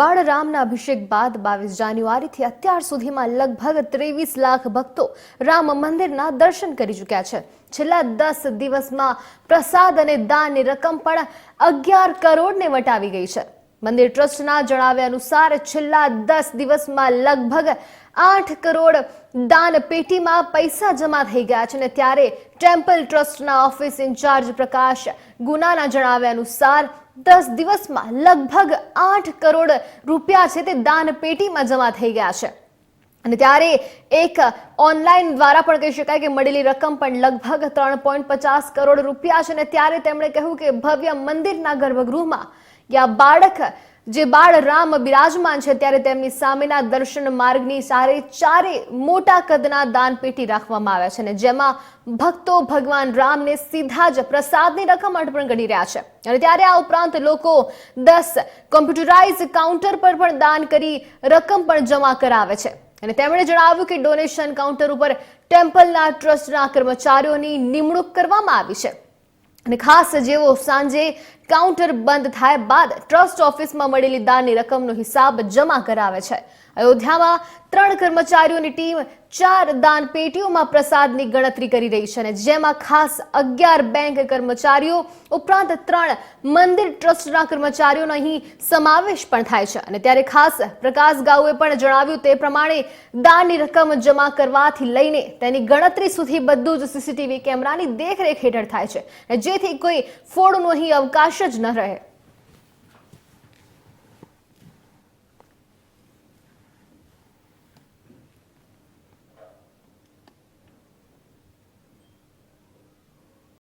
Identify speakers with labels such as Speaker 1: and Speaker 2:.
Speaker 1: બાળરામના અભિષેક બાદ બાવીસ જાન્યુઆરીથી અત્યાર સુધીમાં લગભગ ત્રેવીસ લાખ ભક્તો રામ મંદિરના દર્શન કરી ચૂક્યા છે. છેલ્લા દસ દિવસમાં પ્રસાદ અને દાનની રકમ પણ અગિયાર કરોડને વટાવી ગઈ છે. મંદિર ટ્રસ્ટના જણાવ્યા અનુસાર છેલ્લા દસ દિવસમાં લગભગ આઠ કરોડ દાન પેટીમાં પૈસા જમા થઈ ગયા છે અને ત્યારે ટેમ્પલ ટ્રસ્ટના ઓફિસ ઇન્ચાર્જ પ્રકાશ ગુનાના જણાવ્યા અનુસાર દસ દિવસમાં લગભગ આઠ કરોડ રૂપિયા છે તે દાન પેટીમાં જમા થઈ ગયા છે. અને ત્યારે એક ઓનલાઈન દ્વારા પણ કહી શકાય કે મળેલી રકમ પણ લગભગ ત્રણ પોઈન્ટ પચાસ કરોડ રૂપિયા છે અને ત્યારે તેમણે કહ્યું કે ભવ્ય મંદિરના ગર્ભગૃહમાં યા બાળક, જે બાળ રામ બિરાજમાન છે, ત્યારે તેમની સામેના દર્શન માર્ગની સારે ચારે મોટા કદના દાનપેટી રાખવામાં આવ્યા છે અને જેમાં ભક્તો ભગવાન રામને સીધા જ પ્રસાદની રકમ અર્પણ કરી રહ્યા છે. અને ત્યારે આ ઉપરાંત લોકો દસ કોમ્પ્યુટરાઇઝ કાઉન્ટર પર પણ દાન કરી રકમ પણ જમા કરાવે છે. અને તેમણે જણાવ્યું કે ડોનેશન કાઉન્ટર ઉપર ટેમ્પલના ટ્રસ્ટના કર્મચારીઓની નિમણૂક કરવામાં આવી છે. અને ખાસ જેવો સાંજે કાઉન્ટર બંધ થાય બાદ ટ્રસ્ટ ઓફિસમાં મળેલી દાનની રકમનો હિસાબ જમા કરાવે છે. અયોધ્યામાં ત્રણ કર્મચારીઓની ટીમ ચાર દાન પેટીઓમાં પ્રસાદની ગણતરી કરી રહી છે અને જેમાં ખાસ અગિયાર બેંક કર્મચારીઓ ઉપરાંત ત્રણ મંદિર ટ્રસ્ટના કર્મચારીઓનો અહીં સમાવેશ પણ થાય છે. અને ત્યારે ખાસ પ્રકાશ ગાઉએ પણ જણાવ્યું તે પ્રમાણે દાનની રકમ જમા કરવાથી લઈને તેની ગણતરી સુધી બધું જ સીસીટીવી કેમેરાની દેખરેખ હેઠળ થાય છે. જેથી કોઈ ફોડનો અહીં અવકાશ જ ન રહે.